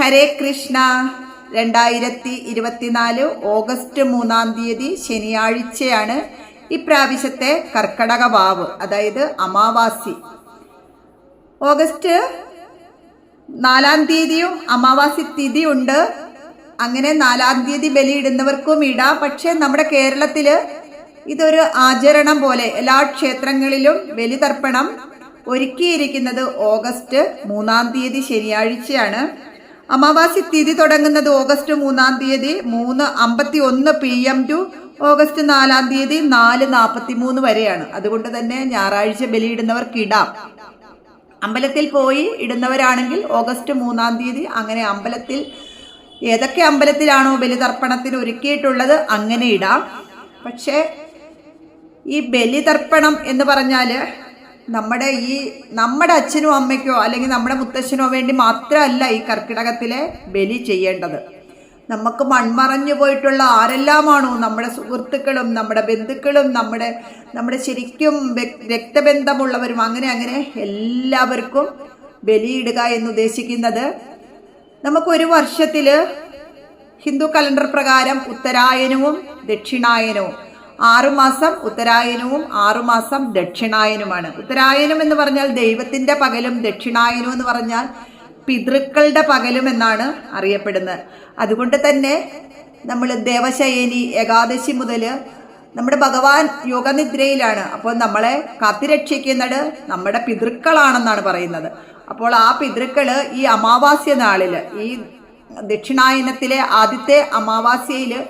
ഹരേ കൃഷ്ണ. രണ്ടായിരത്തി ഇരുപത്തിനാല് ഓഗസ്റ്റ് മൂന്നാം തീയതി ശനിയാഴ്ചയാണ് ഇപ്രാവശ്യത്തെ കർക്കടക വാവ് അതായത് അമാവാസി. ഓഗസ്റ്റ് നാലാം തീയതിയും അമാവാസി തിഥി ഉണ്ട്. അങ്ങനെ നാലാം തീയതി ബലിയിടുന്നവർക്കും ഇടാം. പക്ഷെ നമ്മുടെ കേരളത്തിൽ ഇതൊരു ആചരണം പോലെ എല്ലാ ക്ഷേത്രങ്ങളിലും ബലിതർപ്പണം ഒരുക്കിയിരിക്കുന്നത് ഓഗസ്റ്റ് മൂന്നാം തീയതി ശനിയാഴ്ചയാണ്. അമാവാസി തിഥി തുടങ്ങുന്നത് ഓഗസ്റ്റ് മൂന്നാം തീയതി മൂന്ന് അമ്പത്തി ഒന്ന് പി എം ടു ഓഗസ്റ്റ് നാലാം തീയതി നാല് നാൽപ്പത്തി മൂന്ന് വരെയാണ്. അതുകൊണ്ട് തന്നെ ഞായറാഴ്ച ബലിയിടുന്നവർക്ക് ഇടാം. അമ്പലത്തിൽ പോയി ഇടുന്നവരാണെങ്കിൽ ഓഗസ്റ്റ് മൂന്നാം തീയതി അങ്ങനെ അമ്പലത്തിൽ ഏതൊക്കെ അമ്പലത്തിലാണോ ബലിതർപ്പണത്തിന് ഒരുക്കിയിട്ടുള്ളത് അങ്ങനെ ഇടാം. പക്ഷേ ഈ ബലിതർപ്പണം എന്ന് പറഞ്ഞാൽ നമ്മുടെ ഈ നമ്മുടെ അച്ഛനോ അമ്മയ്ക്കോ അല്ലെങ്കിൽ നമ്മുടെ മുത്തശ്ശനോ വേണ്ടി മാത്രമല്ല ഈ കർക്കിടകത്തിലെ ബലി ചെയ്യേണ്ടത്. നമുക്ക് മൺമറഞ്ഞു പോയിട്ടുള്ള ആരെല്ലാമാണോ നമ്മുടെ സുഹൃത്തുക്കളും നമ്മുടെ ബന്ധുക്കളും നമ്മുടെ നമ്മുടെ ശരിക്കും രക്തബന്ധമുള്ളവരും അങ്ങനെ അങ്ങനെ എല്ലാവർക്കും ബലിയിടുക എന്ന് ഉദ്ദേശിക്കുന്നത് നമുക്കൊരു വർഷത്തിൽ ഹിന്ദു കലണ്ടർ പ്രകാരം ഉത്തരായനവും ദക്ഷിണായനവും ആറുമാസം ഉത്തരായനവും ആറുമാസം ദക്ഷിണായനുമാണ്. ഉത്തരായനം എന്ന് പറഞ്ഞാൽ ദൈവത്തിന്റെ പകലും ദക്ഷിണായനം എന്ന് പറഞ്ഞാൽ പിതൃക്കളുടെ പകലും എന്നാണ് അറിയപ്പെടുന്നത്. അതുകൊണ്ട് തന്നെ നമ്മൾ ദേവശയനി ഏകാദശി മുതൽ നമ്മുടെ ഭഗവാൻ യോഗനിദ്രയിലാണ്. അപ്പോൾ നമ്മളെ കാത്തിരക്ഷിക്കുന്നത് നമ്മുടെ പിതൃക്കളാണെന്നാണ് പറയുന്നത്. അപ്പോൾ ആ പിതൃക്കൾ ഈ അമാവാസ്യ നാളിൽ ഈ ദക്ഷിണായനത്തിലെ ആദ്യത്തെ അമാവാസ്യയിൽ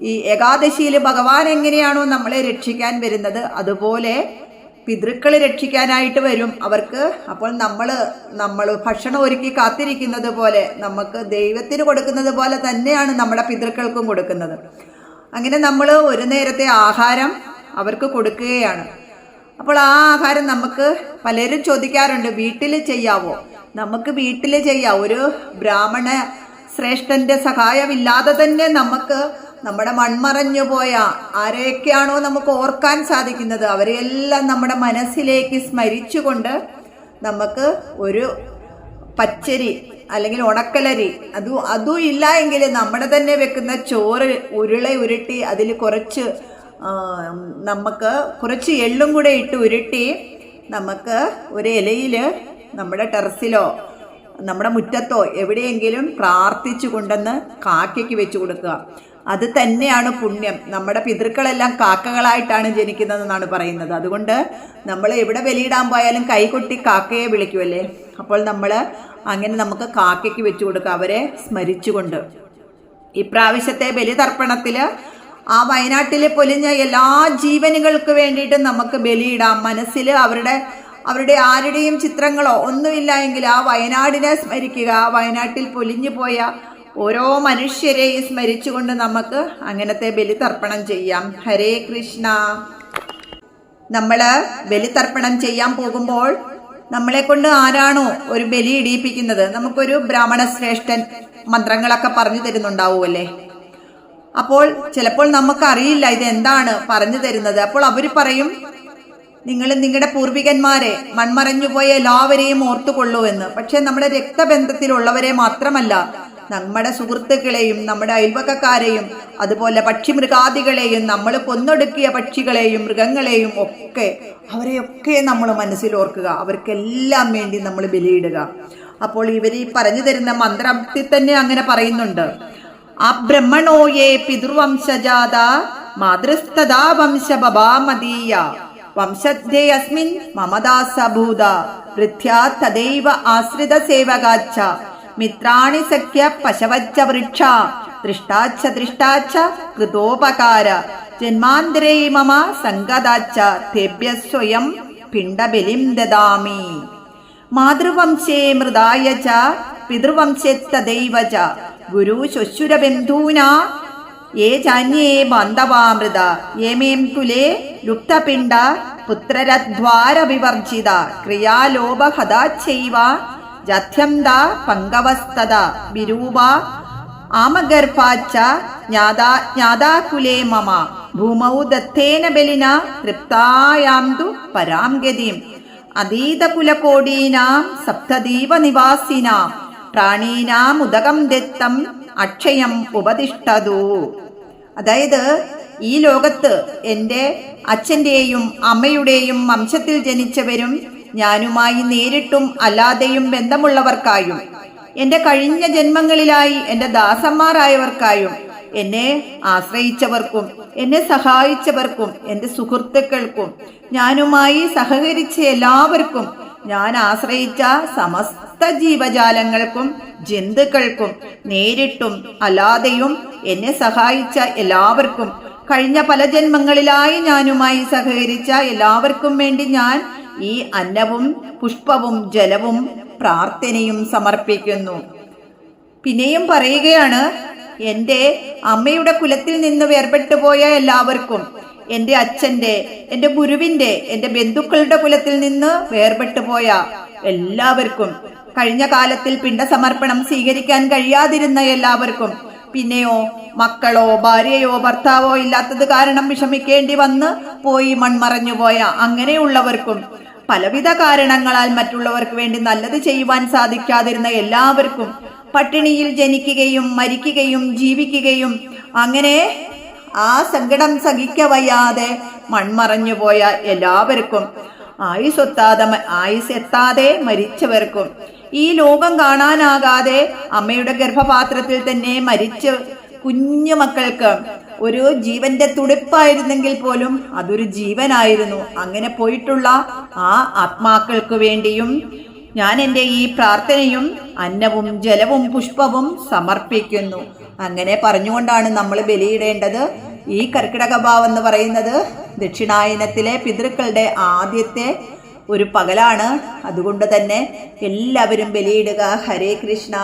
ഈ ഏകാദശിയിൽ ഭഗവാൻ എങ്ങനെയാണോ നമ്മളെ രക്ഷിക്കാൻ വരുന്നത് അതുപോലെ പിതൃക്കൾ രക്ഷിക്കാനായിട്ട് വരും. അവർക്ക് അപ്പോൾ നമ്മൾ നമ്മൾ ഭക്ഷണം ഒരുക്കി കാത്തിരിക്കുന്നത് പോലെ നമുക്ക് ദൈവത്തിന് കൊടുക്കുന്നത് പോലെ തന്നെയാണ് നമ്മുടെ പിതൃക്കൾക്കും കൊടുക്കുന്നത്. അങ്ങനെ നമ്മൾ ഒരു നേരത്തെ ആഹാരം അവർക്ക് കൊടുക്കുകയാണ്. അപ്പോൾ ആ ആഹാരം നമുക്ക് പലരും ചോദിക്കാറുണ്ട് വീട്ടിൽ ചെയ്യാവോ? നമുക്ക് വീട്ടിൽ ചെയ്യാം. ഒരു ബ്രാഹ്മണ ശ്രേഷ്ഠന്റെ സഹായമില്ലാതെ തന്നെ നമുക്ക് നമ്മുടെ മൺമറഞ്ഞു പോയ ആരെയൊക്കെയാണോ നമുക്ക് ഓർക്കാൻ സാധിക്കുന്നത് അവരെയെല്ലാം നമ്മുടെ മനസ്സിലേക്ക് സ്മരിച്ചുകൊണ്ട് നമുക്ക് ഒരു പച്ചരി അല്ലെങ്കിൽ ഉണക്കലരി അത് അതും ഇല്ല എങ്കിൽ നമ്മുടെ തന്നെ വെക്കുന്ന ചോറ് ഉരുള ഉരുട്ടി അതിൽ കുറച്ച് നമുക്ക് കുറച്ച് എള്ളും കൂടെ ഇട്ട് ഉരുട്ടി നമുക്ക് ഒരു ഇലയിൽ നമ്മുടെ ടെറസിലോ നമ്മുടെ മുറ്റത്തോ എവിടെയെങ്കിലും പ്രാർത്ഥിച്ചു കൊണ്ടെന്ന് കാക്കയ്ക്ക് വെച്ച് കൊടുക്കുക. അത് തന്നെയാണ് പുണ്യം. നമ്മുടെ പിതൃക്കളെല്ലാം കാക്കകളായിട്ടാണ് ജനിക്കുന്നതെന്നാണ് പറയുന്നത്. അതുകൊണ്ട് നമ്മൾ എവിടെ ബലിയിടാൻ പോയാലും കൈകൊട്ടി കാക്കയെ വിളിക്കുമല്ലേ അപ്പോൾ നമ്മൾ അങ്ങനെ നമുക്ക് കാക്കയ്ക്ക് വെച്ചു കൊടുക്കുക അവരെ സ്മരിച്ചുകൊണ്ട്. ഇപ്രാവശ്യത്തെ ബലിതർപ്പണത്തിൽ ആ വയനാട്ടിൽ പൊലിഞ്ഞ എല്ലാ ജീവനുകൾക്ക് വേണ്ടിയിട്ട് നമുക്ക് ബലിയിടാം. മനസ്സിൽ അവരുടെ അവരുടെ ആരുടെയും ചിത്രങ്ങളോ ഒന്നുമില്ല എങ്കിൽ ആ വയനാടിനെ സ്മരിക്കുക ആ വയനാട്ടിൽ പൊലിഞ്ഞു പോയ ഓരോ മനുഷ്യരെയും സ്മരിച്ചുകൊണ്ട് നമുക്ക് അങ്ങനത്തെ ബലിതർപ്പണം ചെയ്യാം. ഹരേ കൃഷ്ണ. നമ്മൾ ബലിതർപ്പണം ചെയ്യാൻ പോകുമ്പോൾ നമ്മളെ കൊണ്ട് ആരാണോ ഒരു ബലി ഇടിയിപ്പിക്കുന്നത്? നമുക്കൊരു ബ്രാഹ്മണ ശ്രേഷ്ഠൻ മന്ത്രങ്ങളൊക്കെ പറഞ്ഞു തരുന്നുണ്ടാവുമല്ലേ? അപ്പോൾ ചിലപ്പോൾ നമുക്കറിയില്ല ഇത് എന്താണ് പറഞ്ഞു തരുന്നത്. അപ്പോൾ അവർ പറയും നിങ്ങൾ നിങ്ങളുടെ പൂർവികന്മാരെ മൺമറഞ്ഞുപോയ എല്ലാവരെയും ഓർത്തുകൊള്ളൂ എന്ന്. പക്ഷെ നമ്മുടെ രക്തബന്ധത്തിലുള്ളവരെ മാത്രമല്ല നമ്മുടെ സുഹൃത്തുക്കളെയും നമ്മുടെ അയൽവക്കക്കാരെയും അതുപോലെ പക്ഷിമൃഗാദികളെയും നമ്മൾ കൊന്നൊടുക്കിയ പക്ഷികളെയും മൃഗങ്ങളെയും ഒക്കെ അവരെയൊക്കെ നമ്മൾ മനസ്സിൽ ഓർക്കുക. അവർക്കെല്ലാം വേണ്ടി നമ്മൾ ബലിയിടുക. അപ്പോൾ ഇവർ ഈ പറഞ്ഞു തരുന്ന മന്ത്രത്തിൽ തന്നെ അങ്ങനെ പറയുന്നുണ്ട്. ആ ബ്രഹ്മണോയെ പിതൃവംശജാത മാതൃസ്തദാ വംശബാമദീയ വംശദ്ധേ അസ്മിൻ മമദാസഭൂത വൃദ്ധ്യാ തദൈവ ആശ്രിത സേവകാച്ച മിത്രാണി സഖ്യ പശവച്ച വൃക്ഷ ദൃഷ്ടാച്ച ദൃഷ്ടാച്ച കൃതോപകാര ജന്മാന്തരേ മമ സംഗതാച്ച തേഭ്യ സ്വയം പിണ്ടബലിം ദദാമി. മാതൃവംശേ മൃതായ ച പിതൃവംശേ തദൈവ ച ഗുരു ശ്വശുരബന്ധൂന ഏ ചാന്യേ ബാന്ധവാമൃത യേമേം കുലേ ലുപ്തപിണ്ഡ പുത്രരദ്വാരവിവർജിത ക്രിയാലോപഹതാച്ചൈവ ജഥ്യം ദ പങ്കവസ്തത വിരൂപ ആമഗർഭാച്ച ജ്ഞാതാ ജ്ഞാതാകുലേ മമ ഭൂമൗ ദത്തേന ബലിന തൃപ്തായാം പരാം ഗതിം അതീതകുലകോടീനാം സപ്തദീപനിവാസിനാം പ്രാണീനാമുദകം ദത്തം അക്ഷയം ഉപതിഷ്ഠതു. അതായത് ഈ ലോകത്ത് എന്റെ അച്ഛന്റെയും അമ്മയുടെയും വംശത്തിൽ ജനിച്ചവരും ഞാനുമായി നേരിട്ടും അല്ലാതെയും ബന്ധമുള്ളവർക്കായും എന്റെ കഴിഞ്ഞ ജന്മങ്ങളിലായി എന്റെ ദാസന്മാരായവർക്കായും എന്നെ ആശ്രയിച്ചവർക്കും എന്നെ സഹായിച്ചവർക്കും എന്റെ സുഹൃത്തുക്കൾക്കും ഞാനുമായി സഹകരിച്ച എല്ലാവർക്കും ഞാൻ ആശ്രയിച്ച സമസ്ത ജീവജാലങ്ങൾക്കും ജന്തുക്കൾക്കും നേരിട്ടും അല്ലാതെയും എന്നെ സഹായിച്ച എല്ലാവർക്കും കഴിഞ്ഞ പല ജന്മങ്ങളിലായി ഞാനുമായി സഹകരിച്ച എല്ലാവർക്കും വേണ്ടി ഞാൻ ഈ അന്നവും പുഷ്പവും ജലവും പ്രാർത്ഥനയും സമർപ്പിക്കുന്നു. പിന്നെയും പറയുകയാണ് എന്റെ അമ്മയുടെ കുലത്തിൽ നിന്ന് വേർപെട്ടു പോയ എല്ലാവർക്കും എന്റെ അച്ഛന്റെ എന്റെ ഗുരുവിന്റെ എന്റെ ബന്ധുക്കളുടെ കുലത്തിൽ നിന്ന് വേർപെട്ടു പോയ എല്ലാവർക്കും കഴിഞ്ഞ കാലത്തിൽ പിണ്ടസമർപ്പണം സ്വീകരിക്കാൻ കഴിയാതിരുന്ന എല്ലാവർക്കും പിന്നെയോ മക്കളോ ഭാര്യയോ ഭർത്താവോ ഇല്ലാത്തത് കാരണം വിഷമിക്കേണ്ടി വന്ന് പോയി മൺമറഞ്ഞു പോയ അങ്ങനെയുള്ളവർക്കും പലവിധ കാരണങ്ങളാൽ മറ്റുള്ളവർക്ക് വേണ്ടി നല്ലത് ചെയ്യുവാൻ സാധിക്കാതിരുന്ന എല്ലാവർക്കും പട്ടിണിയിൽ ജനിക്കുകയും മരിക്കുകയും ജീവിക്കുകയും അങ്ങനെ ആ സങ്കടം സഹിക്കവയ്യാതെ മൺമറഞ്ഞു പോയ എല്ലാവർക്കും ആയുസ്സൊത്താതെ ആയുസ് എത്താതെ മരിച്ചവർക്കും ഈ ലോകം കാണാനാകാതെ അമ്മയുടെ ഗർഭപാത്രത്തിൽ തന്നെ മരിച്ച് കുഞ്ഞു മക്കൾക്ക്. ഒരു ജീവന്റെ തുടിപ്പായിരുന്നെങ്കിൽ പോലും അതൊരു ജീവനായിരുന്നു. അങ്ങനെ പോയിട്ടുള്ള ആ ആത്മാക്കൾക്ക് വേണ്ടിയും ഞാൻ എന്റെ ഈ പ്രാർത്ഥനയും അന്നവും ജലവും പുഷ്പവും സമർപ്പിക്കുന്നു. അങ്ങനെ പറഞ്ഞുകൊണ്ടാണ് നമ്മൾ ബലിയിടേണ്ടത്. ഈ കർക്കിടക ഭാവം എന്ന് പറയുന്നത് ദക്ഷിണായനത്തിലെ പിതൃക്കളുടെ ആദ്യത്തെ ഒരു പകലാണ്. അതുകൊണ്ട് തന്നെ എല്ലാവരും ബലിയിടുക. ഹരേ കൃഷ്ണ.